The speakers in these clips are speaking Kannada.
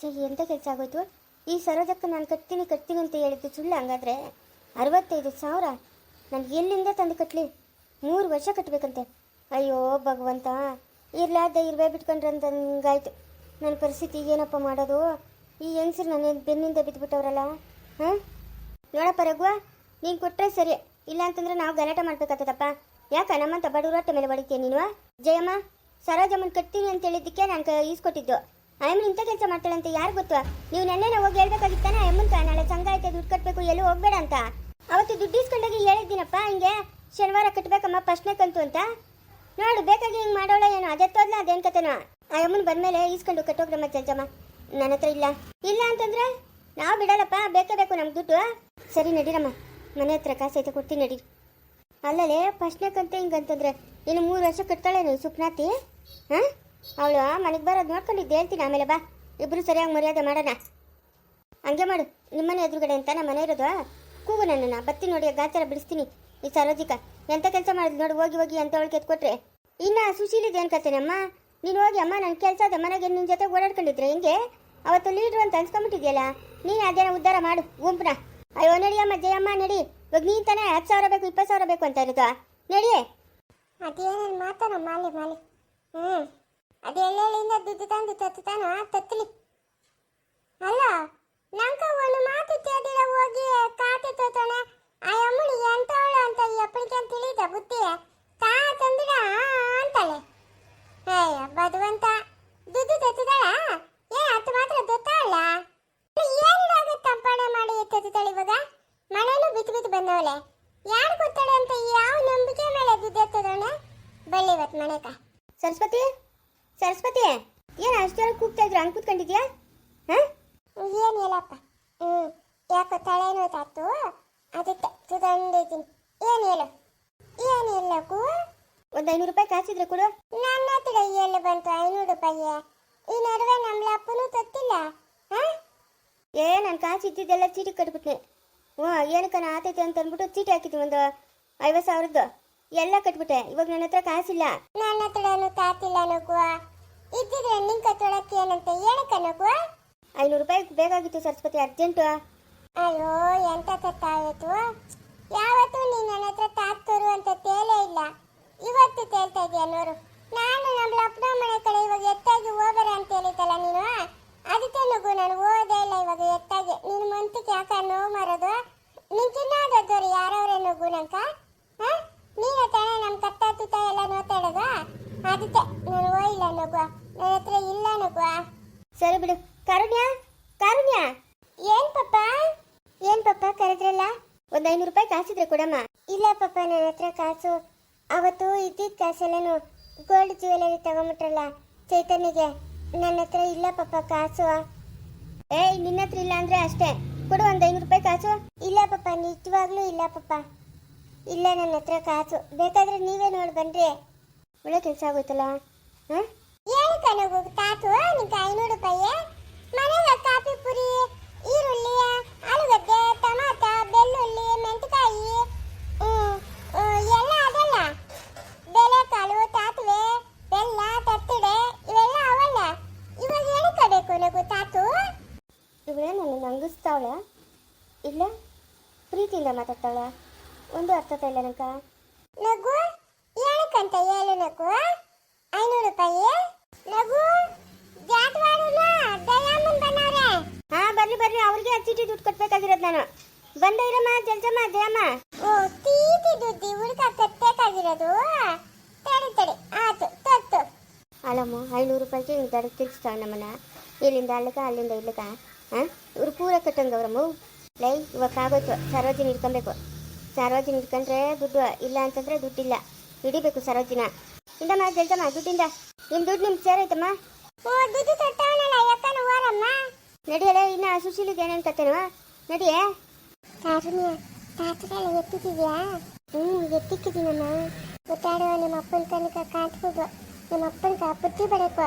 ಛೇ ಎಂಥ ಕೆಲಸ ಆಗೋಯ್ತು? ಈ ಸರೋಜಕ್ಕ ನಾನು ಕಟ್ತೀನಿ ಕಟ್ತೀನಿ ಅಂತ ಹೇಳಿದ್ದು ಸುಳ್ಳು ಹಂಗಾದ್ರೆ ಅರವತ್ತೈದು ಸಾವಿರ ನನ್ಗೆ ಎಲ್ಲಿಂದ ತಂದು ಕಟ್ಟಲಿ ಮೂರು ವರ್ಷ ಕಟ್ಟಬೇಕಂತೆ ಅಯ್ಯೋ, ಭಗವಂತ, ಇರ್ಲಾರ್ದೆ ಇರ್ಬೇ ಬಿಟ್ಕೊಂಡ್ರೆ ಅಂತಂಗಾಯ್ತು ನನ್ನ ಪರಿಸ್ಥಿತಿ ಏನಪ್ಪ ಮಾಡೋದು? ಈ ಹೆಂಗಸ್ರು ನನ್ನ ಬೆನ್ನಿಂದ ಬಿದ್ದುಬಿಟ್ಟವ್ರಲ್ಲ ಹಾಂ? ನೋಡಪ್ಪ ರಘುವ, ನೀನು ಕೊಟ್ಟರೆ ಸರಿ. ಇಲ್ಲ ಅಂತಂದ್ರೆ ನಾವು ಗಲಾಟೆ ಮಾಡ್ಬೇಕಾಗ್ತದಪ್ಪ. ಯಾಕ, ನಮ್ಮಂತ ಬಡವರಾಟ ಮೇಲೆ ಹೊಡಿತೀಯ ನೀನು ಜಯಮ್ಮ, ಸರೋಜಮ್ಮನ್ ಕಟ್ತೀನಿ ಅಂತ ಹೇಳಿದ್ದಕ್ಕೆ ನಾನು ಈಸ್ಕೊಟ್ಟಿದ್ದು. ಅಯ್ಯಮ್ಮನ ಇಂಥ ಕೆಲಸ ಮಾಡ್ತಾಳಂತೆ, ಯಾರು ಗೊತ್ತು? ನೀವು ನೆನ್ನೆ ಹೋಗಿ ಹೇಳ್ಬೇಕಾಗಿತ್ತಾನೆ? ಅಮ್ಮನ್ಕ ನಾಳೆ ಸಂಘ ಐತೆ ದುಡ್ಡು ಕಟ್ಟಬೇಕು ಎಲ್ಲೂ ಹೋಗ್ಬೇಡ ಅಂತ. ಅವತ್ತು ದುಡ್ಡು ಇಸ್ಕೊಂಡಾಗ ಹೇಳಿದ್ದೀನಪ್ಪ, ಹಿಂಗೆ ಶನಿವಾರ ಕಟ್ಟಬೇಕಮ್ಮ ಫಸ್ಟ್ನೇ ಕಂತು ಅಂತ. ನೋಡು, ಬೇಕಾಗಿ ಹಿಂಗೆ ಮಾಡೋಳ ಏನೋ ತೋದ್ಲ ಅದೇನು ಕತೆನೋ. ಆ ಬಂದಮೇಲೆ ಈಸ್ಕೊಂಡು ಕಟ್ಟೋಗ್ರಮ್ಮ ಜಜ್ಜಮ್ಮ ನನ್ನ ಹತ್ರ ಇಲ್ಲ. ಇಲ್ಲ ಅಂತಂದ್ರೆ? ನಾವು ಬಿಡಲ್ಲಪ್ಪ, ಬೇಕೇ ಬೇಕು ನಮ್ಗೆ ದುಡ್ಡು. ಸರಿ, ನಡೀರಮ್ಮ. ಮನೆ ಹತ್ರ ಕಾಸು ಐತೆ, ಕೊಡ್ತೀನಿ, ನಡಿ. ಅಲ್ಲಲೇ ಫಸ್ಟ್ನೇ ಕಂತೆ ಹಿಂಗಂತಂದ್ರೆ, ಇನ್ನು ಮೂರು ವರ್ಷ ಕಟ್ತಾಳೇನು ಸುಪ್ನಾತಿ ಹಾಂ? ಅವಳು ಮನೆಗೆ ಬರೋದು ನೋಡ್ಕೊಂಡಿದ್ದು. ಹೇಳ್ತೀನಿ ಆಮೇಲೆ ಬಾ. ಇಬ್ಬರು ಸರಿಯಾಗಿ ಮರ್ಯಾದೆ ಮಾಡೋಣ. ಹಂಗೆ ಮಾಡು. ನಿಮ್ಮನೆ ಎದುರುಗಡೆ ಅಂತ ನಮ್ಮ ಮನೆ ಇರೋದು. ಕೂಗು ನನ್ನನ್ನು. ಬತ್ತಿ ನೋಡಿ, ಗಾಚಾರ ಬಿಡಿಸ್ತೀನಿ. ಈ ಸರೋಜಿಕ ಎಂಥ ಕೆಲಸ ಮಾಡಿದ್ಲು ನೋಡಿ, ಹೋಗಿ ಹೋಗಿ ಅಂತ ಅವಳಿಗೆ ಎತ್ಕೊಟ್ರೆ ಇನ್ನ ಸುಶೀಲಿದೆ ಅನ್ಕತ್ತೇನೆ, ಅಮ್ಮ. ನೀನು ಹೋಗಿ, ಅಮ್ಮ ನನ್ನ ಕೆಲಸ ಅದ ಮನೆಗೆ ನಿನ್ನ ಜೊತೆ ಓಡಾಡ್ಕೊಂಡಿದ್ರೆ ಹೆಂಗೆ? ಅವತ್ತು ಲೀಡ್ರು ಅಂತ ಅನ್ಸ್ಕೊಂಬಿಟ್ಟಿದ್ಯಲ್ಲ? ನೀನು ಅದೇನೋ ಉದ್ಧಾರ ಮಾಡು. ಗುಂಪನ. ಅಯ್ಯೋ, ನಡಿ ಅಮ್ಮ ಜಯಮ್ಮ ನಡಿ. ಇವಾಗ ನೀನ್ ತಾನೇ ಹತ್ತು ಸಾವಿರ ಬೇಕು, ಇಪ್ಪತ್ತು ಸಾವಿರ ಬೇಕು ಅಂತ ಇರೋದು. ನಡಿಯೇ. ಅದೇನೇನು ಮಾತಾಡ ಮಾಲಿ ಮಾಲಿ ಹ್ಞೂ ಅದು ಎಲ್ಲೆಲ್ಲಿಂದ ದುಡ್ಡು ತಂದು ತತ್ತಾನ ತತ್ತಲಿ? ಅಲ್ಲ ನಂಕ ಒಂದು ಮಾತು ಕೇಳಿದ ಹೋಗಿ ಕಾತೆ ತೋತಾನ ಆ ಅಮ್ಮನಿ ಎಂತವಳು ಅಂತ ಈ ಅಪ್ಪನಿಗೆ ತಿಳಿದ ಬುದ್ಧಿ? ತಾ ತಂದಿಡ ಅಂತಾಳೆ. ಅಯ್ಯ ಬದುವಂತ ದುಡ್ಡು ತತ್ತಿದಾಳ? ಏ ಅದು ಮಾತ್ರ ದೊತ್ತಾಳ ಏನಿದಾಗ ತಂಪಾಣೆ ಮಾಡಿ ತತ್ತಾಳೆ ಇವಾಗ? ಮಳೆನೂ ಬಿತ್ತು ಬಿತ್ತು ಬಂದವಳೆ. ಯಾರು ಗೊತ್ತಾಳೆ ಅಂತ ಯಾವ ನಂಬಿಕೆ ಮೇಲೆ ದುಡ್ಡು ಎತ್ತದವಳೆ? ಬಳ್ಳಿ ಇವತ್ತು ಮನೆಕ ಸರಸ್ವತಿ? ಸರಸ್ವತಿ ಏನು ಅಷ್ಟೆಲ್ಲ ಕೂಗ್ತಾ ಇದ್ರು? ಹಂಗೆ ಕೂತ್ಕೊಂಡಿದ್ಯಾ? ಹಾಂ? ಏನು ಹೇಳಪ್ಪ? ಹ್ಞೂ ಯಾಕೋ ತಲೆನೋ ತಾತು ಅದಕ್ಕೆ ಸುದಂಡಿದ್ದೀನಿ ಏನು ಹೇಳು? ಏನು ಹೇಳಕು ಒಂದು ಐನೂರು ರೂಪಾಯಿ ಕಾಸಿದ್ರೆ ಕೊಡು. ನನ್ನ ಹತ್ರ ಎಲ್ಲಿ ಬಂತು ಐನೂರು ರೂಪಾಯಿ? ಈ ನಡುವೆ ನಮ್ಮ ಅಪ್ಪನೂ ತತ್ತಿಲ್ಲ ಹಾಂ? ಏ ನಾನು ಕಾಸು ಇದ್ದಿದ್ದೆಲ್ಲ ಚೀಟಿ ಕಟ್ಬಿಟ್ನೆ. ಹ್ಞೂ ಏನಕ್ಕ ನಾನು ಆತೈತೆ ಅಂತ ಅಂದ್ಬಿಟ್ಟು ಚೀಟಿ ಹಾಕಿದ್ವಿ ಒಂದು ಐವತ್ತು ಸಾವಿರದ್ದು. ಎಲ್ಲ ಕಟ್ಬಿಟ್ಟೆ. ಇವಾಗ ನನ್ನ ಹತ್ರ ಕಾಸಿಲ್ಲ. ನನ್ನ ಹತ್ರನೂ ಕಾಸಿಲ್ಲ ನಗು ಇದ್ದಿದ್ರೆ ನಿಂಗೆ ಕತ್ತೊಳಕ್ಕೆ ಏನಂತ ಹೇಳಕ್ಕ ನಗು ಐನೂರು ರೂಪಾಯಿ ಬೇಕಾಗಿತ್ತು ಸರಸ್ವತಿ ಅರ್ಜೆಂಟು. ಅಯ್ಯೋ ಎಂತ ತತ್ತಾಯಿತು ಯಾವತ್ತೂ ನೀನು ನನ್ನ ಹತ್ರ ತಾತ್ತರು ಅಂತ ತೇಲೇ ಇಲ್ಲ. ಇವತ್ತು ತೇಲ್ತಾ ಇದೆಯಾ ನೋರು ನಾನು ನಮ್ಮ ಲಪ್ನ ಮನೆ ಕಡೆ ಇವಾಗ ಎತ್ತಾಗಿ ಹೋಗರ ಅಂತ ಹೇಳಿದ್ದಲ್ಲ ನೀನು? ಅದಕ್ಕೆ ನಗು ನಾನು ಓದೇ ಇಲ್ಲ ಇವಾಗ ಎತ್ತಾಗಿ. ನಿನ್ನ ಮಂತಕ್ಕೆ ಯಾಕ ನೋವು ಮಾರೋದು? ನೀನ್ ತಿನ್ನಾದದ್ದವ್ರು ಯಾರವ್ರೆ ನಗು ನಂಕ ನೀನ ತಾನೇ ನಮ್ಮ ಕತ್ತ ತುತ್ತ ಎಲ್ಲ ನೋತಾಡೋದು ಅದಕ್ಕೆ ನಾನು ಹೋಯಿಲ್ಲ ನುಗ್ಗು ನನ್ನ ಹತ್ರ ಇಲ್ಲ ಸರಿ ಬಿಡು. ಕಾರುಣ್ಯ ಕಾರುಣ್ಯ. ಏನ್ ಪಪ್ಪ? ಏನ್ ಪಪ್ಪ ಕರೆದ್ರಲ್ಲ? ಒಂದು ಐನೂರು ರೂಪಾಯಿ ಕಾಸಿದ್ರೆ ಕೊಡಮ್ಮ. ಇಲ್ಲ ಪಪ್ಪ ನನ್ನ ಹತ್ರ ಕಾಸು. ಅವತ್ತು ಇದ್ದಿದ್ದ ಕಾಸೆಲ್ಲನು ಗೋಲ್ಡ್ ಜ್ಯುವೆಲರಿ ತಗೊಂಬಿಟ್ರಲ್ಲ ಚೈತನ್ಯಗೆ. ನನ್ನ ಹತ್ರ ಇಲ್ಲ ಪಪ್ಪ ಕಾಸು. ಏಯ್ ನಿನ್ನ ಹತ್ರ ಇಲ್ಲ ಅಂದ್ರೆ ಅಷ್ಟೇ. ಕೊಡು ಒಂದು ಐನೂರು ರೂಪಾಯಿ ಕಾಸು. ಇಲ್ಲ ಪಪ್ಪ ನಿಜವಾಗ್ಲೂ ಇಲ್ಲ ಪಾಪ ಇಲ್ಲ ನನ್ನ ಹತ್ರ ಕಾಸು. ಬೇಕಾದ್ರೆ ನೀವೇ ನೋಡಿ ಬನ್ರಿ. ಒಳ್ಳೆ ಕೆಲಸ ಆಗೋಯ್ತಲ್ಲ? ಹಾಂ? ಏನಕ್ಕ ತಾತು ಕಾಸು ನಿಂಗೆ ಐನೂರು ರೂಪಾಯಿ ಮನೆಗೆ ಕಾಫಿ ಪುರಿ ಈರುಳ್ಳಿ ಆಲೂಗಡ್ಡೆ ಟಮಾಟ ಬೆಳ್ಳುಳ್ಳಿ ಮೆಣಸಿನಕಾಯಿ ಎಲ್ಲ ಅದಲ್ಲ. ಬೇಳೆಕಾಳು ತಾತುವೆ ಬೆಲ್ಲ ತತ್ತಿಡೆ ಇವೆಲ್ಲ ಅವಲ್ಲ. ಇವಾಗ ಏನಕ್ಕೆ ಬೇಕು ನಗು ತಾತು? ಇವಳೇ ನನ್ನ ನಂಗಿಸ್ತಾವಳ ಇಲ್ಲ ಪ್ರೀತಿಯಿಂದ ಮಾತಾಡ್ತಾವಳ. ಒಂದು ಅರ್ಥ ಇಲ್ಲ ನಂಕ ನಗು ಏನಕ್ಕಂತ ಹೇಳು ನಗು, ಐನೂರು ರೂಪಾಯಿ. ನಗು ಹಾ ಬರ್ಲಿ ಬರ್ಲಿ ಅವ್ರಿಗೆ ಚೀಟಿ ದುಡ್ಡು ಕಟ್ಬೇಕಾಗಿರೋದು ನಾನು. ಬಂದ ಇರಮ್ಮ, ಜಲ್ಜಮ್ಮ, ಜಯಮ್ಮ. ಓ, ತೀಟಿ ದುಡ್ಡಿ ಹುಡುಕ ಕಟ್ಟಬೇಕಾಗಿರೋದು ತಡಿ ತಡಿ, ಆತು, ತತ್ತು. ಅಲ್ಲಮ್ಮ, ಐನೂರು ರೂಪಾಯಿಗೆ ಹಿಂಗೆ ದಡ ತಿರ್ಗಿಸ್ತಾವ ನಮ್ಮನ್ನ. ಇಲ್ಲಿಂದ ಅಲ್ಲಿಗ, ಅಲ್ಲಿಂದ ಇಲ್ಲಿಗ ಹಾಂ ಇವ್ರು ಪೂರ ಕಟ್ಟಂಗವ್ರಮ್ಮ ಲೈ, ಇವಾಗ ಆಗೋಯ್ತು ಸರೋಜಿನ ಹಿಡ್ಕೊಬೇಕು. ಸರೋಜಿನ ಹಿಡ್ಕೊಂಡ್ರೆ ದುಡ್ಡು ಇಲ್ಲ ಅಂತಂದ್ರೆ ದುಡ್ಡಿಲ್ಲ. ಹಿಡಿಬೇಕು ಸರೋಜಿನ. ಇಂದಮ್ಮ ಜಲ್ಜಮ್ಮ ದುಡ್ಡಿಂದ. ನಿಮ್ಮ ದುಡ್ಡು ನಿಮ್ಗೆ ಸೇರೈತಮ್ಮ ನಡಿಯಲ್ಲ ಇನ್ನ ಸುಶೀಲಿಗೆ ಏನೇನು ಕತ್ತೇನವ ನಡಿಯೇ? ಕಾರುಣ್ಯ ಎತ್ತಿದ್ಯಾ ಹ್ಞೂ ಎತ್ತಿಕ್ಕಿದ್ದೀನಮ್ಮ ಗೊತ್ತಾಡುವ ನಿಮ್ಮ ಅಪ್ಪನ ತನಕ ಕಾಟ್ಬೋದು ನಿಮ್ಮ ಅಪ್ಪನ ಬುದ್ಧಿ ಬಡಕೋ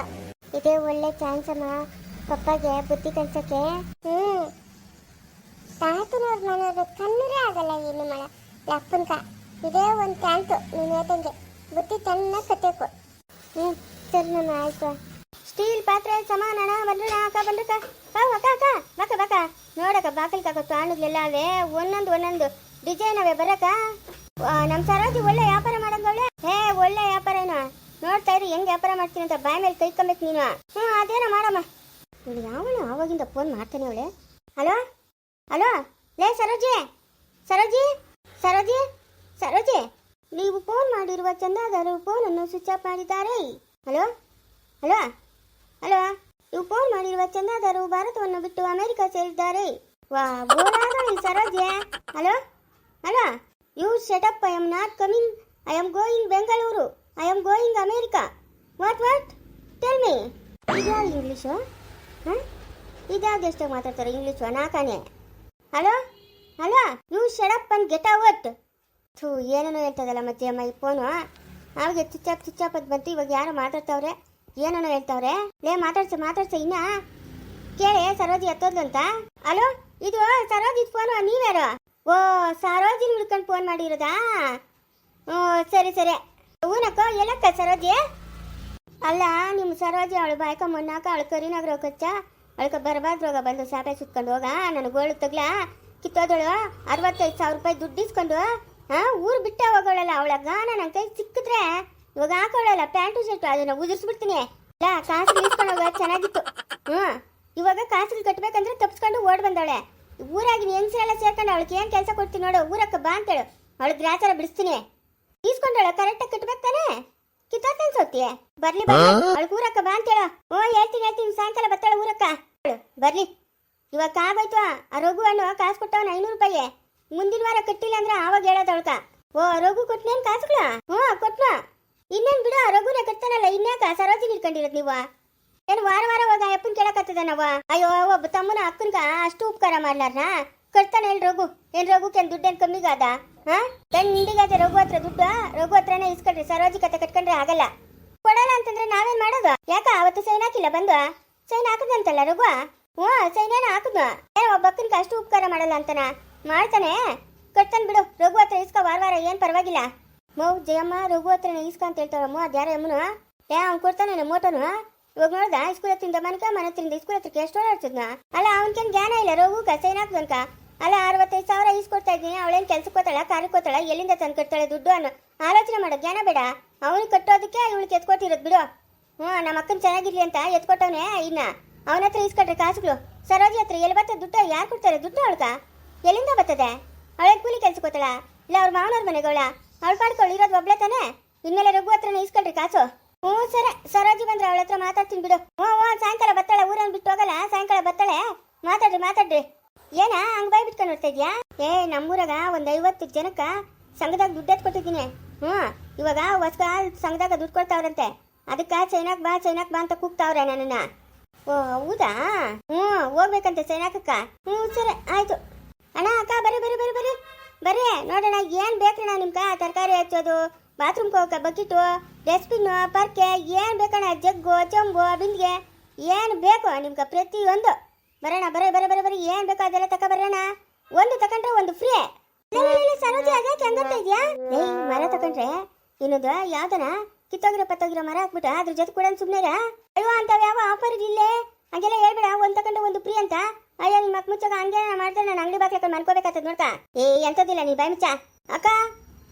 ಇದೇ ಒಳ್ಳೆ ಚಾನ್ಸ್ ಅಮ್ಮ. ಪಪ್ಪಗೆ ಬುದ್ಧಿ ಕಲ್ಸಕ್ಕೆ. ಹ್ಞೂ ತಾತನವ್ರ ಮನೆಯವ್ರ ಕಣ್ಣರೇ ಆಗಲ್ಲ ಏನು ಮಾಡ ಅಪ್ಪನ್ಕ ಇದೇ ಒಂದು ಚಾನ್ಸು ನೀನು ಹೇಳ್ದಂಗೆ. ಬುದ್ಧಿ ಚೆನ್ನಾಗಿ ಕತ್ತೇಕು ಹ್ಞೂ ಸರಿ ನಮ್ಮ ಆಯ್ತು. ಸ್ಟೀಲ್ ಪಾತ್ರೆ ಸಮಾನಣ ಬಂದ್ರಣ ಅಕ್ಕ ಬಂದ್ರಕ್ಕ ಬಾವು ಅಕ್ಕ ಅಕ್ಕ ಬಕ ಬಕ್ಕ. ನೋಡಕ್ಕ ಬಾಕಲ್ ಕಾಕ ಕಾಣುಗ್ಲೆಲ್ಲ ಅವೇ ಒಂದೊಂದು ಒಂದೊಂದು. ಡಿಸೈನ್ ಅವೇ ಬರಕ್ಕ? ನಮ್ಮ ನಮ್ ಸರೋಜಿ ಒಳ್ಳೆ ವ್ಯಾಪಾರ ಮಾಡಂಗವಳೆ? ಹೇ, ಒಳ್ಳೆ ವ್ಯಾಪಾರ ಏನೋ ನೋಡ್ತಾ ಇರಿ, ಹೆಂಗೆ ವ್ಯಾಪಾರ ಮಾಡ್ತೀನಿ ಅಂತ ಬಾಯ್ ಮೇಲೆ ಕೈ ಕಂಬೇಕು ನೀನು. ಹ್ಞೂ ಅದೇನೋ ಮಾಡಮ್ಮ. ಇವಳು ಯಾವಳು ಆವಾಗಿಂದ ಫೋನ್ ಮಾಡ್ತಾನೆ ಅವಳೆ? ಹಲೋ? ಹಲೋ ಲೇ ಸರೋಜಿ ಸರೋಜಿ ಸರೋಜಿ ಸರೋಜಿ, ನೀವು ಫೋನ್ ಮಾಡಿರುವ ಚಂದಾದಾರರು ಫೋನನ್ನು ಸ್ವಿಚ್ ಆಫ್ ಮಾಡಿದ್ದಾರೆ. ಹಲೋ ಹಲೋ ಹಲೋ ನೀವು ಫೋನ್ ಮಾಡಿರುವ ಚಂದಾದಾರರು ಭಾರತವನ್ನು ಬಿಟ್ಟು ಅಮೆರಿಕ ಸೇರಿದ್ದಾರೆ. ವಾ ಸರೋಜೆ hello hello you shut up I am not coming I am going Bengaluru I am going America what what tell me ಇದ್ಯಾವ English ಹಾಂ? ಇದ್ಯಾವ್ದು ಎಷ್ಟಾಗಿ ಮಾತಾಡ್ತಾರೆ English ನಾಕಾನೆ hello? Hello you shut up and get out ಥೂ ಏನೇನೋ ಹೇಳ್ತದಲ್ಲ ಮತ್ತೆ ಅಮ್ಮ ಈ ಫೋನು ಅವಾಗ ಚುಚ್ಚಾಪ್ ಚುಚ್ಚಾಪ್ ಅಂತ ಬಂತು, ಇವಾಗ ಯಾರು ಮಾತಾಡ್ತಾವ್ರೆ. ಏನೇನೋ ಹೇಳ್ತಾವ್ರೆ? ಲೇ, ಮಾತಾಡ್ಸ ಮಾತಾಡ್ಸ ಇನ್ನ. ಕೇಳಿ, ಸರೋಜಿ ಎತ್ತೋದ್ಲಂತ ಹಲೋ, ಇದು ಸರೋಜಿ ಫೋನು ನೀವ್ಯಾರು? ಓ, ಸರೋಜಿನ ಹುಡ್ಕೊಂಡು ಫೋನ್ ಮಾಡಿರೋದಾ? ಓ, ಸರಿ ಸರಿ. ಹೂನಕ್ಕ, ಎಲ್ಲಕ್ಕ ಸರೋಜಿ? ಅಲ್ಲ ನಿಮ್ಮ ಸರೋಜಿ ಅವಳು ಬಾಯ್ಕ ಮೊನ್ನಾಕ ಅವಳು ಕರಿನಾಗ್ರ ಕಚ್ಚ ಅವಳ್ಕ ಬರಬಾರ್ದು ರೋಗ ಬಂದು ಸಾಪೆ ಸುತ್ಕೊಂಡು ಹೋಗ. ನನಗೆ ಗೋಳು ತಗ್ಲ. ಕಿತ್ತೋದಳು. ಅರವತ್ತೈದು ಸಾವಿರ ರೂಪಾಯಿ ದುಡ್ಡು ಇಸ್ಕೊಂಡು ಹಾ ಊರು ಬಿಟ್ಟ ಹೋಗೋಳಲ್ಲ ಅವಳ ಗಾನ ನನ್ನ ಕೈ ಸಿಕ್ಕಿದ್ರೆ. ಇವಾಗ ಹಾಕೊಳ್ಳಲ್ಲ ಪ್ಯಾಂಟು ಶರ್ಟು ಅದನ್ನ ಉದುರಿಸ್ಬಿಡ್ತೀನಿ. ಇಲ್ಲ ಕಾಸು ಇಸ್ಕೊಂಡು ಹೋಗ ಚೆನ್ನಾಗಿತ್ತು. ಹ್ಞೂ ಇವಾಗ ಕಾಸುಗಳು ಕಟ್ಬೇಕಂದ್ರೆ ತಪ್ಸ್ಕೊಂಡು ಓಡ್ ಬಂದವಳೆ. ಊರಾಗಿನ ಹೆಂಗಸರೆಲ್ಲ ಸೇರ್ಕೊಂಡು ಅವಳಿಗೆ ಏನು ಕೆಲಸ ಕೊಡ್ತೀನಿ ನೋಡು ಊರಕ್ಕ ಬಾ ಅಂತೇಳು. ಅವಳು ಗ್ರಾಚಾರ ಬಿಡಿಸ್ತೀನಿ. ಈಸ್ಕೊಂಡಳ ಕರೆಕ್ಟಾಗಿ ಕಟ್ಬೇಕು ತಾನೇ? ಕಿತ್ತಾತ ಸೋತಿಯೇ ಬರ್ಲಿ ಬರ್ಲಿ. ಅವಳು ಊರಕ್ಕ ಬಾ ಅಂತೇಳು. ಓ ಹೇಳ್ತೀನಿ ಹೇಳ್ತೀನಿ ಸಾಯಂಕಾಲ ಬರ್ತಾಳೆ ಊರಕ್ಕ. ಬರ್ಲಿ. ಇವಾಗ ಕಾಗೋಯ್ತು ಆ ರಘು ಅಣ್ಣ ಕಾಸು ಕೊಟ್ಟವನ ಐನೂರು ರೂಪಾಯಿ ಮುಂದಿನ ವಾರ ಕಟ್ಟಿಲ್ಲ ಅಂದ್ರೆ ಆವಾಗ ಹೇಳೋದಳ್ಕ ಓ ರಘು ಕಾಸ್ ಕಾಸುಗಳ? ಹ್ಞೂ, ಕೊಟ್ನ. ಇನ್ನೇನ್ ಬಿಡು, ಆ ರಘುನೇ ಕಟ್ತಾನಲ್ಲ ಇನ್ಯಾಕ ಸರೋಜಿ ಇಟ್ಕೊಂಡಿರೋದು ನೀವು. ಏನು ವಾರ ವಾರ ಹೋಗ ಅಪ್ಪನ್ ಕೇಳಕತ್ತದ ನಾವ? ಅಯ್ಯೋ, ಒಬ್ಬ ತಮ್ಮನ ಅಕ್ಕನ್ಗ ಅಷ್ಟು ಉಪಕಾರ ಮಾಡ್ಲಾರ್ನ? ಕಟ್ತಾನೆ ಹೇಳಿ ರಘು. ಏನ್ ರಘುಕೇನ್ ದುಡ್ಡೇನ್ ಕಮ್ಮಿಗಾದ ಹಾ? ದಂಡಿಗಾದ ರಘು ಹತ್ರ ದುಡ್ಡು? ರಘು ಹತ್ರನೇ ಇಸ್ಕೊಂಡ್ರಿ, ಸರೋಜಿ ಕತೆ ಕಟ್ಕೊಂಡ್ರೆ ಆಗಲ್ಲ. ಕೊಡಲ್ಲ ಅಂತಂದ್ರೆ ನಾವೇನ್ ಮಾಡೋದು? ಯಾಕ, ಅವತ್ತು ಸೈನ್ ಹಾಕಿಲ್ಲ ಬಂದು ಸೈನ್ ಹಾಕದಂತಲ್ಲ ರಘು? ಹ್ಞೂ, ಸೈನ್ ಹಾಕುದು. ಏ ಏನೋ ಒಬ್ಬ ಅಕ್ಕನ್ಗ ಅಷ್ಟು ಉಪಕಾರ ಮಾಡಲ್ಲ ಅಂತನ? ಮಾಡ್ತಾನೆ. ಕಟ್ತಾನೆ ಬಿಡು. ರಘು ಹತ್ರ ಇಸ್ಕೊ, ವಾರ ವಾರ ಏನ್ ಪರವಾಗಿಲ್ಲ. ಮೌ, ಜಯಮ್ಮ, ರಘು ಹತ್ರ ಇಸ್ಕ ಅಂತ ಹೇಳ್ತಾವಮ್ಮ ಅದು ಯಾರ ಯಮ್ಮನು ಏ, ಅವ್ನು ಕೊಡ್ತಾನೆ ಮೋಟೋನು? ಇವಾಗ ನೋಡ್ದ ಸ್ಕೂಲ್ ತಿಂದ ಮನಕ, ಮನೆ ಹತ್ತಿರಿಂದ ಸ್ಕೂಲ್ ಹತ್ರಕ್ಕೆ ಎಷ್ಟು ಓಡಾಡ್ತಿದ್ನ ಅಲ್ಲ, ಅವನ್ಕೇನ್ ಜ್ಞಾನ ಇಲ್ಲ ರೋಗಕ್ಕ ಸೈನ್ ಹಾಕ್ದನ್ಕ ಅಲ್ಲ, ಅರವತ್ತೈದು ಸಾವಿರ ಈಸ್ಕೊಡ್ತಾ ಇದ್ದೀನಿ, ಅವಳೇನು ಕೆಲ್ಸಕ್ಕೆ ಹೋತಾಳ ಕಾರ್ಯಕ್ಕೆ ಹೋತಾಳ ಎಲ್ಲಿಂದ ತಂದು ಕಟ್ತಾಳೆ ದುಡ್ಡು ಅನ್ನೋ? ಆಲೋಚನೆ ಮಾಡೋ ಜ್ಞಾನ ಬೇಡ. ಅವನಿಗೆ ಕಟ್ಟೋದಕ್ಕೆ ಇವಳಿಗೆ ಎತ್ಕೊಟ್ಟಿರೋದು ಬಿಡು. ಹ್ಞೂ, ನಮ್ಮ ಅಕ್ಕನ ಚೆನ್ನಾಗಿರ್ಲಿ ಅಂತ ಎತ್ಕೊಟ್ಟವನೇ ಇನ್ನ. ಅವನ ಹತ್ರ ಈಸ್ಕೊಟ್ರೆ ಕಾಸುಗಳು. ಸರೋಜಿ ಹತ್ರ ಎಲ್ಲಿ ಬರ್ತದೆ ದುಡ್ಡು, ಯಾರು ಕೊಡ್ತಾರೆ? ದುಡ್ಡು ಅವಳ್ಕ? ಎಲ್ಲಿಂದ ಬರ್ತದೆ? ಅವಳ ಕೂಲಿ ಕೆಲ್ಸಕ್ಕೆ ಹೋಗ್ತಾಳ? ಇಲ್ಲ, ಅವ್ರ ಮಾವನವ್ರ ಮನೆಗಳ ಅವಳು ಪಾಡ್ಕೊಳ್ಳಿ ಇರೋದು ಒಬ್ಳೆ ತಾನೆ? ಇನ್ಮೇಲೆ ರಘು ಹತ್ರನೇ ಇಸ್ಕೊಳ್ರಿ ಕಾಸು? ಹ್ಞೂ, ಸರಿ. ಸರೋಜಿ ಬಂದ್ರೆ ಅವಳ ಹತ್ರ ಮಾತಾಡ್ತೀನಿ ಬಿಡು. ಹ್ಞೂ ಹ್ಞೂ, ಸಾಯಂಕಾಲ ಬರ್ತಾಳೆ ಊರನ್ನು ಬಿಟ್ಟು ಹೋಗಲ್ಲ. ಸಾಯಂಕಾಲ ಬರ್ತಾಳೆ. ಮಾತಾಡ್ರಿ ಮಾತಾಡ್ರಿ. ಏನ, ಹಂಗ್ ಬಾಯ್ ಬಿಟ್ಕೊಂಡು ನೋಡ್ತಾ ಇದ್ಯಾ? ಏ, ನಮ್ಮೂರಾಗ ಒಂದ್ ಐವತ್ತು ಜನಕ್ಕ ಸಂಘದಾಗ ದುಡ್ಡು ಎತ್ ಕೊಟ್ಟಿದ್ದೀನಿ ಹ್ಞೂ, ಇವಾಗ ಹೊಸ್ಕ ಸಂಘದಾಗ ದುಡ್ಡು ಕೊಡ್ತಾವ್ರಂತೆ. ಅದಕ್ಕ ಚೈನಾಕ್ ಬಾ ಚೈನಾಕ್ ಬಾ ಅಂತ ಕೂಗ್ತಾವ್ರೆ ನನ್ನ ಓ, ಹೌದಾ? ಹ್ಞೂ, ಹೋಗ್ಬೇಕಂತೆ ಚೈನಾಕಕ್ಕ ಹ್ಞೂ, ಸರಿ, ಆಯ್ತು. ಅಣ್ಣ, ಅಕ್ಕ ಬರೀ ಬರೀ ಬರೀ ಬರೀ ಬರೀ ನೋಡೋಣ ಏನು ಬೇಕಣ್ಣ ನಿಮ್ಗ? ತರಕಾರಿ ಹಚ್ಚೋದು ಬಾತ್ರೂಮ್ಗೆ ಹೋಗಕ್ಕೆ ಬಕೆಟು ಡಸ್ಟ್ಬಿನ್ನು ಪರ್ಕೆ, ಏನು ಬೇಕಣ್ಣ? ಜಗ್ಗು, ಚೊಂಬು, ಬಿಂದಿಗೆ. ಏನು ಬೇಕು ನಿಮ್ಗೆ ಪ್ರತಿಯೊಂದು. ಬರೋಣ ಬರೋ ಬರೋ ಬರೋ, ಬರೀ, ಏನು ಬೇಕೋ ಅದೆಲ್ಲ ತಕ ಬರೋಣ ಒಂದು ತಕೊಂಡ್ರೆ ಒಂದು ಫ್ರೀ ಸರೋಜಿ ಅದ್ಯಾಕೆ ಇದೆಯಾ? ಮರ ತಕೊಂಡ್ರೆ? ಇನ್ನೊಂದು ಯಾವ್ದನ? ಕಿತ್ತೋಗಿರೋ ಪತ್ತೋಗಿರೋ ಮರ ಹಾಕ್ಬಿಟ್ಟ ಅದ್ರ ಜೊತೆ ಕೂಡ ಸುಮ್ಮನೆ ಅಯ್ಯೋ ಅಂತಾವ ಯಾವ ಆಫರ್ ಇಲ್ಲೇ ಹಂಗೆಲ್ಲ ಹೇಳ್ಬೇಡ, ಒಂದ್ ತಗೊಂಡು ಒಂದು ಫ್ರೀ ಅಂತ. ಅಯ್ಯೋ ನಿಮ್ಮ ಮಕ್ ಮುಚ್ಚಾಗ, ಹಂಗೆ ಮಾಡ್ತಾರೆ ನಾನು ಅಂಗಡಿ ಬಾಕಿ ಮಾಡ್ಕೋಬೇಕಾಗ್ತದ ನೋಡ್ಕ. ಏ ಎಂತದಿಲ್ಲ ನೀ, ಬಾಯ್ ಮುಚ್ಚ. ಅಕ್ಕ,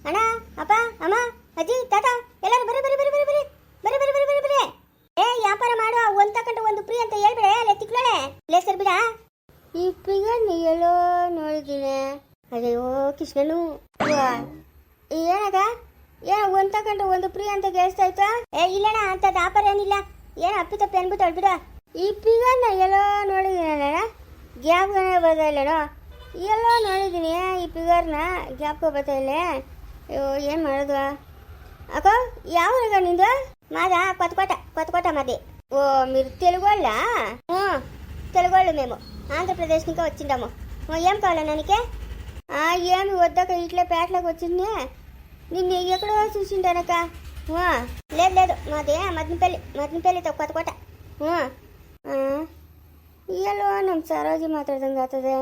ಅಣ್ಣ, ಅಪ್ಪ, ಅಮ್ಮ, ಅಜ್ಜಿ, ತಾತ, ಎಲ್ಲರೂ ಬರೀ ಬರೀ ಬರೀ ಬರೀ ಬರೀ ಬರೀ ಬರೀ ಬರೀ ಬರೀ. ಬರೀ ಏ, ವ್ಯಾಪಾರ ಮಾಡು ಒಂದ್ ತಗೊಂಡು ಒಂದು ಫ್ರೀ ಅಂತ ಹೇಳ್ಬೇಡ ಅಲ್ಲೇ ತಿಕ್ಲೋಳೆ ಲೇಸರ್ ಬಿಡ ಈ ಪಿಗಣ್ಣಿ ಎಲ್ಲೋ ನೋಡಿದ್ದೀನಿ ಅಯ್ಯೋ ಕೃಷ್ಣನು ಏನದ? ಏನ ಒಂದ್ ತಕೊಂಡು ಒಂದು ಫ್ರೀ ಅಂತ ಕೇಳಿಸ್ತಾ ಇತ್ತು ಏ ಇಲ್ಲಣ್ಣ ಅಂತದ್ ಆಫರ್ ಏನಿಲ್ಲ ಏನ ಅಪ್ಪಿ ತಪ್ಪಿ ಅನ್ಬಿಟ್ಟು ಹೊಡ್ಬಿಡ ಈ ಪಿಗಣ್ಣ ಎಲ್ಲೋ ನೋಡಿದ್ದೀನಣ್ಣ ಗ್ಯಾಪ್ಗನೇ ಬರ್ತಾ ಇಲ್ಲಣ್ಣ ಎಲ್ಲೋ ನೋಡಿದ್ದೀನಿ ಈ ಪಿಗರ್ನ ಗ್ಯಾಪ್ಗೆ ಬರ್ತಾ ಇಲ್ಲ ಅಯ್ಯೋ ಏನು ಮಾಡೋದು అక్క ಯಾವಾಗ ನಿಂದು మాద కొత్తకోట కొత్తకోట మాది ఓ మీరు తెలుగోళ్ళా ఊ, తెలుగోళ్ళు మేము ఆంధ్రప్రదేశ్ నుంచి వచ్చిండాము ఓ, ఏం కావాలా నానికి ఆ, ఏమి వద్దాక ఇట్లా పేటలోకి వచ్చింది నిన్ను ఎక్కడో చూసిండానక్క ఊ, లేదు లేదు మాది మదనపల్లి మదనపల్లితో కొత్తకోట ఊ, ఆ, ಎಲ್ಲೋ ನಮ್ಮ ಸರೋಜಿ ಮಾತಾಡ್ದಂಗೆ ಆಗ್ತದೆ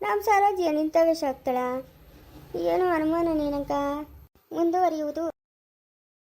ನಮ್ಮ ಸರೋಜಿ ಏನು ಇಂಥ ವಿಷಯ ಆಗ್ತಾಳ ಏನೋ ಅನುಮಾನ ನೀನಂಕ ಮುಂದುವರಿಯುವುದು